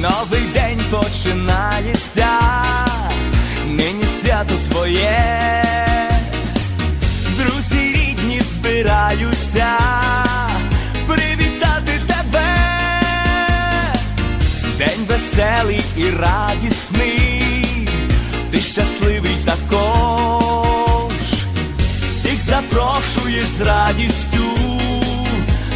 новий день починається, нині свято твоє, друзі рідні збираються привітати тебе, день веселий і радісний, ти щасливий також, всіх запрошуєш з радістю,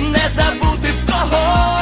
не забути в кого